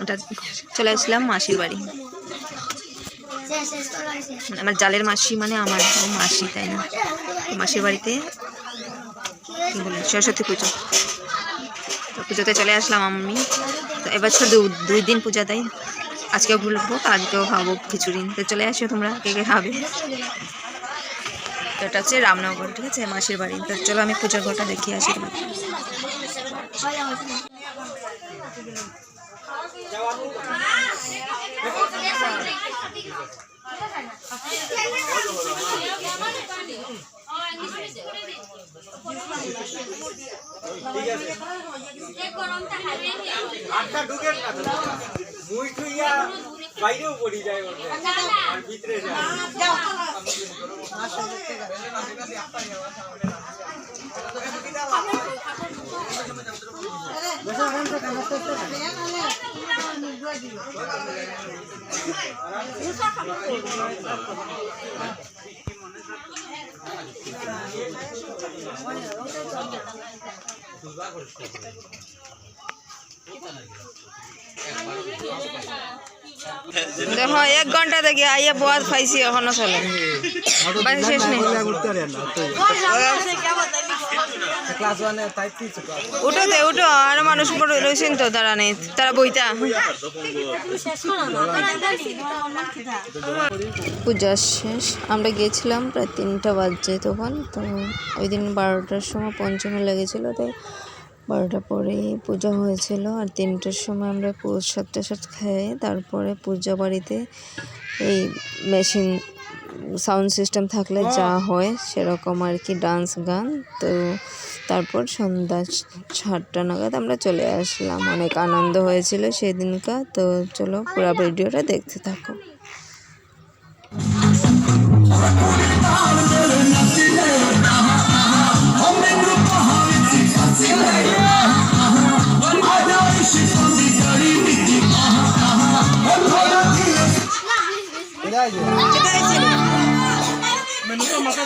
ওটা চলে আসলাম মাসির বাড়ি। আমার জালের মাসি মানে আমার মাসি, তাই না? মাসির বাড়িতে বলে, সরস্বতী পুজো। তো পুজোতে চলে আসলাম আমি। তো এবছর দুই দিন পূজা দেয় আজকেও ঘুরবো আজকেও খাব খিচুড়ি। তো চলে আসো তোমরা, কে কে খাবে? তো এটা হচ্ছে রামনগর, ঠিক আছে? মাসির বাড়ি। তো চলো আমি পুজোর ঘরটা দেখিয়ে আসি আটটা ঢুকেন বাইরেও পড়ি যায় আর ভিতরে যায়। দেখো, এক ঘণ্টা থেকে আইয়া বোয়াদ খাইছি এখনও চলে। বাড়ি শেষ নেই। কি উঠো, আর মানুষ রয়েছেন তো, তারা নেই, তারা বইতা। পূজা শেষ, আমরা গিয়েছিলাম প্রায় তিনটা বাজছে তখন, তো ওই দিন বারোটার সময় পঞ্চমী লেগেছিল, তাই বারোটা পরে পূজা হয়েছিল আর তিনটার সময় আমরা প্রসাদ টসাদ খেয়ে তারপরে পূজা বাড়িতে এই মেশিন সাউন্ড সিস্টেম থাকলে যা হয় সেরকম আর কি ডান্স গান। তো তারপর সন্ধ্যা সাতটা নাগাদ আমরা চলে আসলাম। অনেক আনন্দ হয়েছিল সেদিনকা। তো চলো পুরো ভিডিওটা দেখতে থাকো। হঠাৎ এসে চমকে